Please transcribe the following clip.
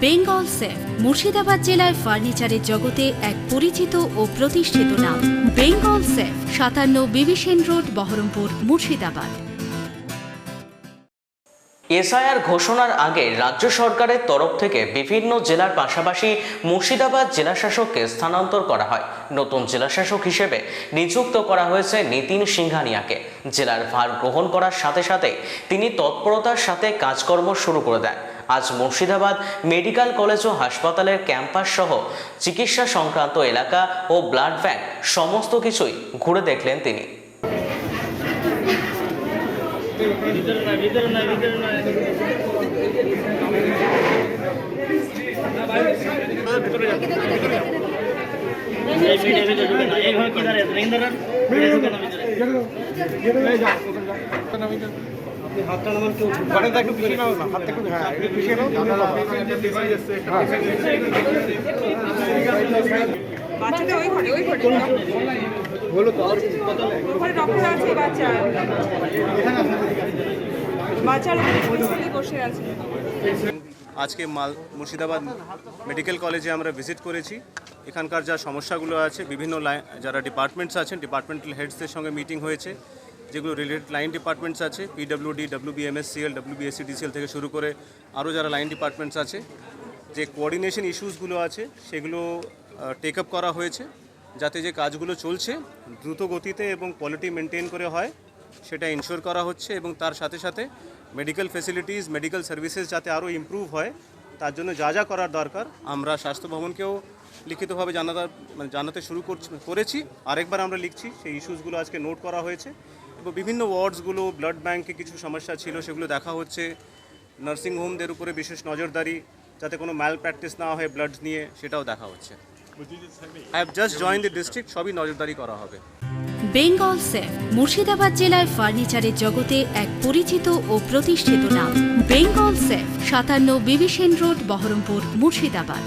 Bengal safe, Murshidabad জেলায় ফার্নিচারের জগতে এক পরিচিত ও প্রতিষ্ঠিত নাম। বেঙ্গল সেফ, সাতান্ন বিবিসেন রোড, বহরমপুর, মুর্শিদাবাদ। এসআইআর ঘোষণার আগে রাজ্য সরকারের তরফ থেকে বিভিন্ন জেলার পাশাপাশি মুর্শিদাবাদ জেলাশাসককে স্থানান্তর করা হয়। নতুন জেলাশাসক হিসেবে নিযুক্ত করা হয়েছে নিতিন সিংহানিয়াকে। জেলার ভার গ্রহণ করার সাথে সাথে তিনি তৎপরতার সাথে কাজকর্ম শুরু করে দেন। আজ মুর্শিদাবাদ মেডিকেল কলেজ ও হাসপাতালের ক্যাম্পাস সহ চিকিৎসা সংক্রান্ত এলাকা ও ব্লাড ব্যাংক সমস্ত কিছুই ঘুরে দেখলেন তিনি এইভাবে কি দাঁড়িয়ে আছেন? আজকে মাল মুর্শিদাবাদ মেডিকেল কলেজে আমরা ভিজিট করেছি। এখানকার যা সমস্যাগুলো আছে, বিভিন্ন যারা ডিপার্টমেন্টস আছেন ডিপার্টমেন্টাল হেডসদের সঙ্গে মিটিং হয়েছে। যেগুলো রিলেটেড লাইন ডিপার্টমেন্টস আছে পিডব্লিউডি ডাব্লিউবিএমএসসিএল ডাব্লিউবিএসসিডিসিএল থেকে শুরু করে আরও যারা লাইন ডিপার্টমেন্টস আছে, যে কোঅর্ডিনেশন ইস্যুসগুলো আছে, সেগুলো টেক আপ করা হয়েছে, যাতে যে কাজগুলো চলছে, দ্রুত গতিতে এবং কোয়ালিটি মেনটেন করে হয়, সেটা ইনশোর করা হচ্ছে এবং তার সাথে সাথে মেডিকেল ফেসিলিটিস মেডিকেল সার্ভিসেস যাতে আরও ইমপ্রুভ হয়, তার জন্য যা যা করার দরকার, আমরা স্বাস্থ্য ভবনকেও লিখিতভাবে জানাতে মানে জানাতে শুরু করছি, করেছি। আরেকবার আমরা লিখছি, সেই ইস্যুসগুলো আজকে নোট করা হয়েছে। বিভিন্ন ওয়ার্ডসগুলো, ব্লাড ব্যাংকে কিছু সমস্যা ছিল, সেগুলো দেখা হচ্ছে। নার্সিংহোমদের উপরে বিশেষ নজরদারি, যাতে কোনো ম্যাল প্র্যাকটিস না হয় ব্লাড নিয়ে, সেটাও দেখা হচ্ছে। I have just join district সবই নজরদারি করা হবে। বেঙ্গল সেফ, মুর্শিদাবাদ জেলায় ফার্নিচারের জগতে এক পরিচিত ও প্রতিষ্ঠিত নাম। বেঙ্গল সেফ, সাতান্ন বিবিসেন রোড, বহরমপুর, মুর্শিদাবাদ।